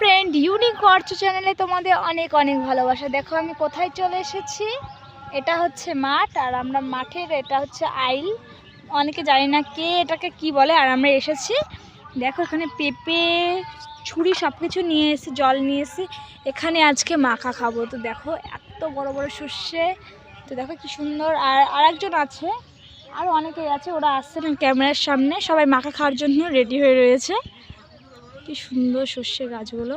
Friend unique অর্চ চ্যানেলে তোমাদের অনেক অনেক ভালোবাসা। দেখো, আমি কোথায় চলে এসেছি? এটা হচ্ছে মাঠ, আর আমরা মাঠের, এটা হচ্ছে আইল। অনেকে জানি না কে এটাকে কি বলে, আর আমরা এসেছি। দেখো, এখানে পেঁপে, ছুরি সব কিছু নিয়ে এসে জল নিয়ে এসে এখানে আজকে মাখা খাব। তো দেখো, এত বড় বড় সর্ষে। তো দেখো কি সুন্দর। আর আরেকজন আছে আরও অনেকেই আছে, ওরা আসছে না ক্যামেরার সামনে। সবাই মাখা খাওয়ার জন্য রেডি হয়ে রয়েছে। কি সুন্দর সর্ষে গাছগুলো।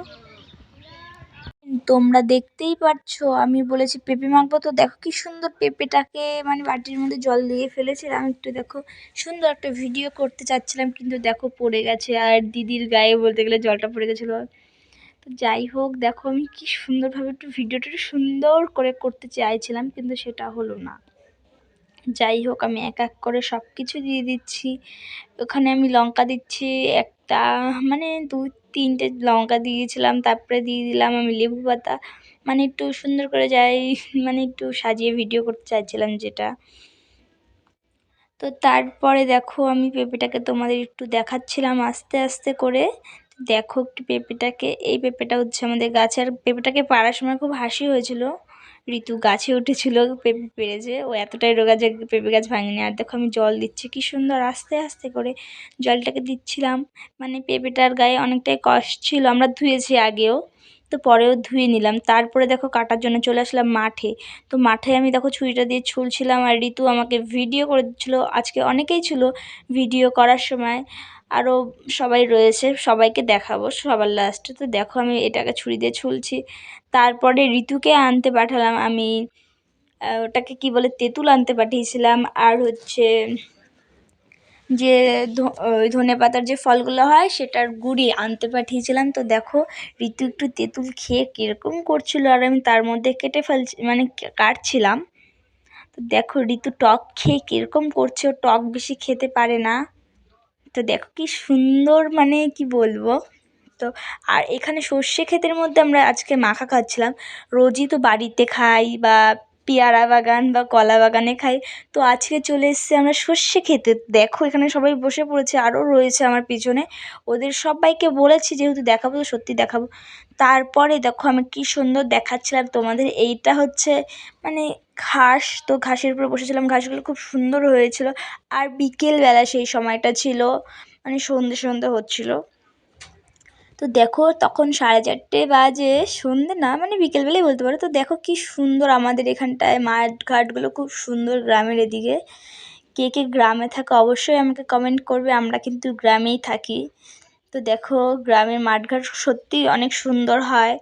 তোমরা দেখতেই পাচ্ছো আমি বলেছি পেঁপে মাখবো তো দেখো কি সুন্দর পেঁপেটাকে মানে বাটির মধ্যে জল দিয়ে ফেলেছিলাম, একটু দেখো সুন্দর একটা ভিডিও করতে চাচ্ছিলাম, কিন্তু দেখো পড়ে গেছে আর দিদির গায়ে বলতে গেলে জলটা পড়ে গেছিল। তো যাই হোক, দেখো আমি কি সুন্দরভাবে একটু ভিডিওটা একটু সুন্দর করে করতে চাইছিলাম, কিন্তু সেটা হলো না। যাই হোক, আমি এক এক করে সব কিছু দিয়ে দিচ্ছি। ওখানে আমি লঙ্কা দিচ্ছি একটা মানে দু তিনটে লঙ্কা দিয়েছিলাম, তারপরে দিয়ে দিলাম আমি লেবু পাতা। মানে একটু সুন্দর করে যাই মানে একটু সাজিয়ে ভিডিও করতে চাইছিলাম যেটা। তো তারপরে দেখো আমি পেঁপেটাকে তোমাদের একটু দেখাচ্ছিলাম আস্তে আস্তে করে। দেখো একটু পেঁপেটাকে, এই পেঁপেটা হচ্ছে আমাদের গাছের পেঁপেটাকে পাড়ার সময় খুব হাসি হয়েছিল। ঋতু গাছে উঠেছিল পেঁপে পেরেছে ও এতটাই রোগা যে পেঁপে গাছ ভাঙেনি। আর দেখো আমি জল দিচ্ছি, কি সুন্দর আস্তে আস্তে করে জলটাকে দিচ্ছিলাম। মানে পেঁপেটার গায়ে অনেকটাই কষ্ট ছিল, আমরা ধুয়েছি আগেও, তো পরেও ধুয়ে নিলাম। তারপরে দেখো কাটার জন্য চলে আসলাম মাঠে। তো মাঠে আমি দেখো ছুরিটা দিয়ে ছুলছিলাম, আর ঋতু আমাকে ভিডিও করে দিচ্ছিল। আজকে অনেকেই ছিল ভিডিও করার সময়। আরও সবাই রয়েছে, সবাইকে দেখাবো, সবার লাস্টে তো দেখো আমি এটাকে ছুরি দিয়ে ছুলছি। তারপরে ঋতুকে আনতে পাঠালাম আমি। ওটাকে কি বলে, তেঁতুল আনতে পাঠিয়েছিলাম। আর হচ্ছে যে ধনে পাতার যে ফলগুলো হয়, সেটার গুঁড়ি আনতে পাঠিয়েছিলাম। তো দেখো, ঋতু একটু তেঁতুল খেয়ে কীরকম করছিল, আর আমি তার মধ্যে কেটে ফেলছি মানে কাটছিলাম। তো দেখো, ঋতু টক খেয়ে কীরকম করছে, ও টক বেশি খেতে পারে না। তো দেখো কি সুন্দর মানে কি বলব? তো আর এখানে সর্ষে ক্ষেতের মধ্যে আমরা আজকে মাখা খাচ্ছিলাম। রোজই তো বাড়িতে খাই বা পেয়ারা বাগান বা কলা বাগানে খাই। তো আজকে চলে এসেছি আমরা সর্ষে খেতে। দেখো, এখানে সবাই বসে পড়েছে আরও রয়েছে আমার পিছনে। ওদের সবাইকে বলেছি যেহেতু দেখাবো তো সত্যি দেখাবো। তারপরে দেখো, আমি কি সুন্দর দেখাচ্ছিলাম তোমাদের। এইটা হচ্ছে মানে ঘাস। তো ঘাসের উপরে বসেছিলাম, ঘাসগুলো খুব সুন্দর হয়েছিল। আর বিকেলবেলা সেই সময়টা ছিল মানে সন্ধে সন্ধে হচ্ছিল। তো দেখো তখন সাড়ে চারটে বাজে, সন্ধে না মানে বিকেলবেলাই বলতে পারো। তো দেখো কি সুন্দর আমাদের এখানটায় মাঠ ঘাটগুলো খুব সুন্দর গ্রামের এদিকে। কে কে গ্রামে থাকে অবশ্যই আমাকে কমেন্ট করবে, আমরা কিন্তু গ্রামেই থাকি। তো দেখো গ্রামের মাঠঘাট সত্যিই অনেক সুন্দর হয়।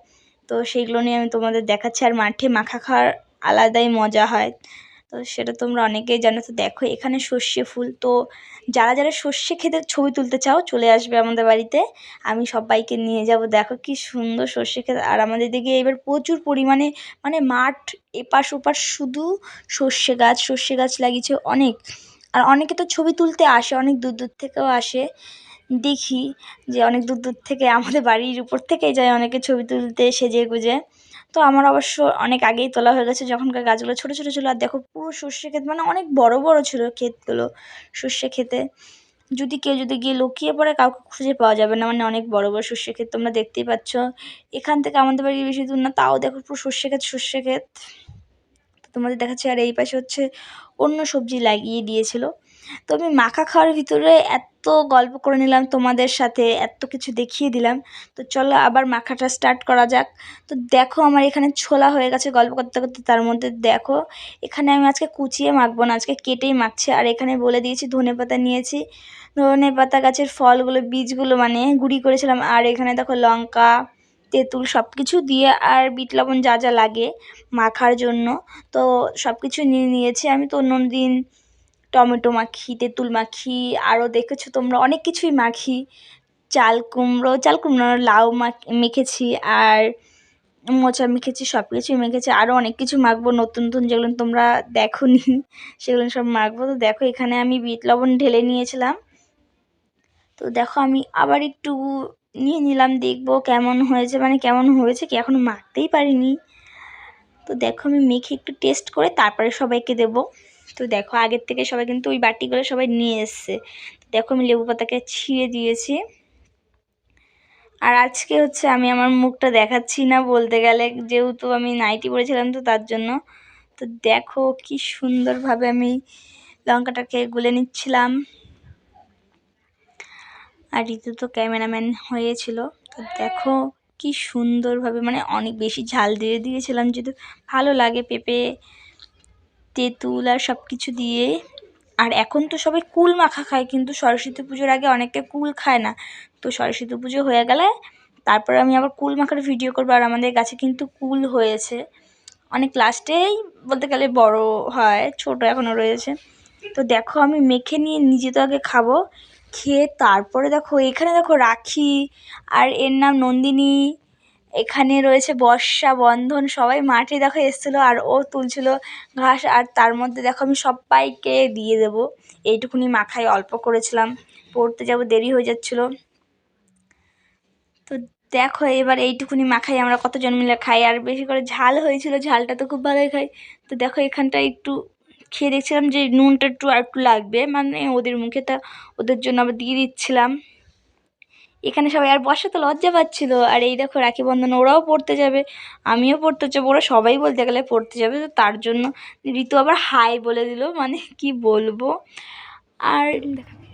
তো সেইগুলো নিয়ে আমি তোমাদের দেখাচ্ছি। আর মাঠে মাখা খাওয়ার আলাদাই মজা হয়। তো সেটা তোমরা অনেকেই জানো। তো দেখো, এখানে সর্ষে ফুল। তো যারা যারা সর্ষে খেতে ছবি তুলতে চাও, চলে আসবে আমাদের বাড়িতে। আমি সবাইকে নিয়ে যাব। দেখো কি সুন্দর সর্ষে ক্ষেত আর আমাদের দিকে এবার প্রচুর পরিমাণে মানে মাঠ এপাশ ওপাশ শুধু সর্ষে গাছ সর্ষে গাছ লাগিয়েছে অনেক। আর অনেকে তো ছবি তুলতে আসে, অনেক দূর দূর থেকেও আসে। দেখি যে অনেক দূর দূর থেকে আমাদের বাড়ির উপর থেকেই যায় অনেকে ছবি তুলতে সেজে গুজে তো আমার অবশ্য অনেক আগেই তোলা হয়ে গেছে যখনকার গাছগুলো ছোটো ছোটো ছিল। আর দেখো পুরো সর্ষে ক্ষেত মানে অনেক বড় বড় ছিল ক্ষেতগুলো, সর্ষে ক্ষেতে। যদি কেউ যদি গিয়ে লুকিয়ে পড়ে, কাউকে খুঁজে পাওয়া যাবে না। মানে অনেক বড় বড় সর্ষে ক্ষেত তোমরা দেখতেই পাচ্ছ। এখান থেকে আমাদের বাড়ি বেশি দূর না, তাও দেখো পুরো সর্ষে ক্ষেত সর্ষে ক্ষেত। তোমাদের দেখাচ্ছি। আর এই পাশে হচ্ছে অন্য সবজি লাগিয়ে দিয়েছিল। তো আমি মাখা খাওয়ার ভিতরে এত গল্প করে নিলাম তোমাদের সাথে, এত কিছু দেখিয়ে দিলাম। তো চলো আবার মাখাটা স্টার্ট করা যাক। তো দেখো আমার এখানে ছোলা হয়ে গেছে গল্প করতে করতে, তার মধ্যে দেখো এখানে আমি আজকে কুচিয়ে মাখবো না, আজকে কেটেই মাখছি। আর এখানে বলে দিয়েছি ধনে পাতা নিয়েছি। ধনে পাতা গাছের ফলগুলো, বীজগুলো মানে গুঁড়ি করেছিলাম। আর এখানে দেখো লঙ্কা, তেঁতুল সব কিছু দিয়ে আর বিট লবণ যা যা লাগে মাখার জন্য। তো সব কিছু নিয়ে নিয়েছি আমি। তো অন্য দিন টমেটো মাখি, তেঁতুল মাখি আরও দেখেছ তোমরা, অনেক কিছুই মাখি। চাল কুমড়ো চাল কুমড়ো লাউ মাখ, মেখেছি আর মোচা মেখেছি সব কিছুই মেখেছি। আরও অনেক কিছু মাখবো, নতুন নতুন যেগুলো তোমরা দেখো নি সেগুলো সব মাখবো। তো দেখো, এখানে আমি বিট লবণ ঢেলে নিয়েছিলাম। তো দেখো, আমি আবার একটু নিয়ে নিলাম, দেখব কেমন হয়েছে মানে কেমন হয়েছে কি এখনও মাখতেই পারিনি। তো দেখো, আমি মেখে একটু টেস্ট করে তারপরে সবাইকে দেবো। তো দেখো, আগের থেকে সবাই কিন্তু ওই বাটিগুলো সবাই নিয়ে এসছে। দেখো, আমি লেবু পাতাকে ছিঁড়ে দিয়েছি। আর আজকে হচ্ছে আমি আমার মুখটা দেখাচ্ছি না বলতে গেলে, যেহেতু আমি নাইটি পরেছিলাম তো তার জন্য। তো দেখো, কি সুন্দরভাবে আমি লঙ্কাটাকে গুলে নিচ্ছিলাম। আর ঋতু তো ক্যামেরাম্যান হয়েছিল। তো দেখো, কি সুন্দরভাবে মানে অনেক বেশি ঝাল দিয়ে দিয়েছিলাম যেহেতু ভালো লাগে পেঁপে তেঁতুল আর সব কিছু দিয়ে। আর এখন তো সবাই কুল মাখা খায়, কিন্তু সরস্বতী পুজোর আগে অনেকে কুল খায় না। তো সরস্বতী পুজো হয়ে গেলে তারপরে আমি আবার কুল মাখার ভিডিও করব, আর আমাদের গাছে কিন্তু কুল হয়েছে। অনেক লাস্টেই বলতে গেলে বড় হয়, ছোট এখনও রয়েছে। তো দেখো আমি মেখে নিয়ে নিজে তো আগে খাব, খেয়ে তারপরে দেখো এখানে দেখো রাখি, আর এর নাম নন্দিনী এখানে রয়েছে বর্ষা বন্ধন, সবাই মাঠে দেখো এসেছিল আর ও তুলছিল ঘাস আর তার মধ্যে দেখো আমি সবাইকে দিয়ে দেবো। এইটুকুনি মাখায় অল্প করেছিলাম, পড়তে যাব, দেরি হয়ে যাচ্ছিল। তো দেখো এবার এইটুকুনি মাখাই আমরা কতজন মিলে খাই, আর বেশি করে ঝাল হয়েছিল, ঝালটা তো খুব ভালোই খাই। তো দেখো এখানটা একটু খেয়ে দেখছিলাম যে নুনটা একটু, আর একটু লাগবে মানে ওদের মুখে তা ওদের জন্য আবার দিয়ে দিচ্ছিলাম। এখানে সবাই আর বর্ষা তো লজ্জা পাচ্ছিলো। আর এই দেখো রাখি বন্ধন ওরাও পড়তে যাবে আমিও পড়তে যাব ওরা সবাই বলতে গেলে পড়তে যাবে তো তার জন্য ঋতু আবার হাই বলে দিল মানে কি বলব? আর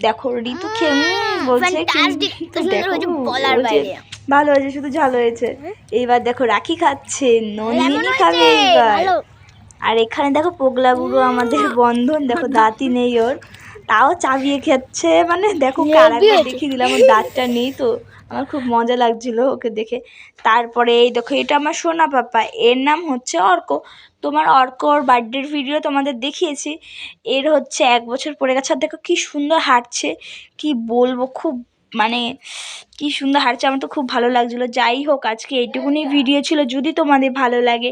দেখো ঋতু খেয়ে বলছে। ভালো হয়েছে শুধু ঝাল হয়েছে। এইবার দেখো রাখি খাচ্ছে নন্দিনী খাবে এইবার। আর এখানে দেখো পোগলা বুড়ো আমাদের বন্ধন দেখো দাঁতি নেই ওর। তাও চাবিয়ে খেচ্ছে। মানে দেখো কারাকে দেখিয়ে দিলাম দাঁতটা নেই তো। আমার খুব মজা লাগছিল ওকে দেখে। তারপরে এই দেখো এটা আমার সোনা পাপা। এর নাম হচ্ছে অর্ক। তোমার অর্ক ওর বার্থডের ভিডিও তোমাদের দেখিয়েছি। এর হচ্ছে এক বছর পরে গেছে। আর দেখো কী সুন্দর হাঁটছে। কি বলব খুব মানে কি সুন্দর হারছে আমার তো খুব ভালো লাগছিল। যাই হোক, আজকে এইটুকুনি ভিডিও ছিল। যদি তোমাদের ভালো লাগে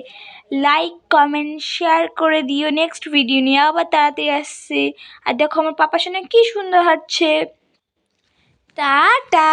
লাইক কমেন্ট শেয়ার করে দিও। নেক্সট ভিডিও নিয়ে আবার তাড়াতাড়ি আসছে। আর দেখো আমার পাপার সঙ্গে কী সুন্দর হাঁটছে। টাটা!